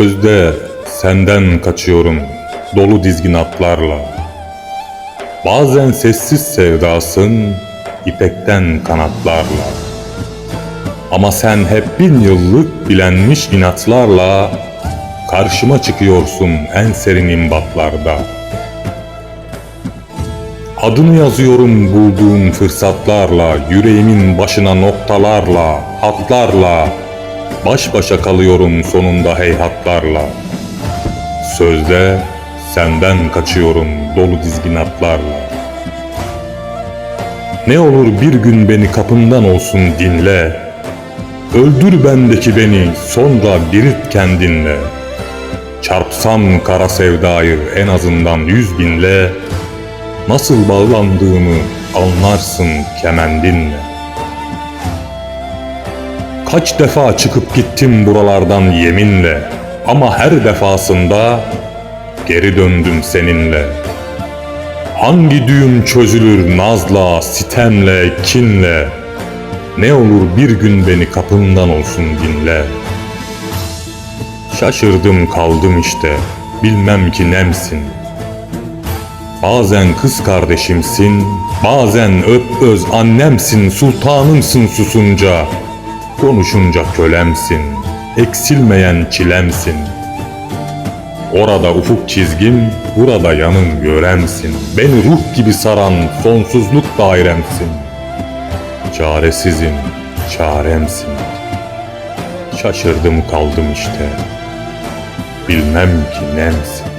Sözde senden kaçıyorum dolu dizgin atlarla. Bazen sessiz sevdasın ipekten kanatlarla. Ama sen hep bin yıllık bilenmiş inatlarla karşıma çıkıyorsun en serin imbatlarda. Adını yazıyorum bulduğum fırsatlarla, yüreğimin başına noktalarla, hatlarla, baş başa kalıyorum sonunda heyhatlarla. Sözde senden kaçıyorum dolu dizgin atlarla. Ne olur bir gün beni kapından olsun dinle. Öldür bendeki beni sonra dirilt kendinle. Çarpsam kara sevdayı en azından yüz binle. Nasıl bağlandığımı anlarsın kemendinle. Kaç defa çıkıp gittim buralardan yeminle ama her defasında geri döndüm seninle. Hangi düğüm çözülür nazla, sitemle, kinle? Ne olur bir gün beni kapından olsun dinle. Şaşırdım kaldım işte, bilmem ki nemsin. Bazen kız kardeşimsin, bazen öp öz annemsin, sultanımsın susunca. Konuşunca kölemsin, eksilmeyen çilemsin. Orada ufuk çizgim, burada yanım yöremsin. Beni ruh gibi saran sonsuzluk dairemsin. Çaresizim, çaremsin. Şaşırdım kaldım işte. Bilmem ki nemsin.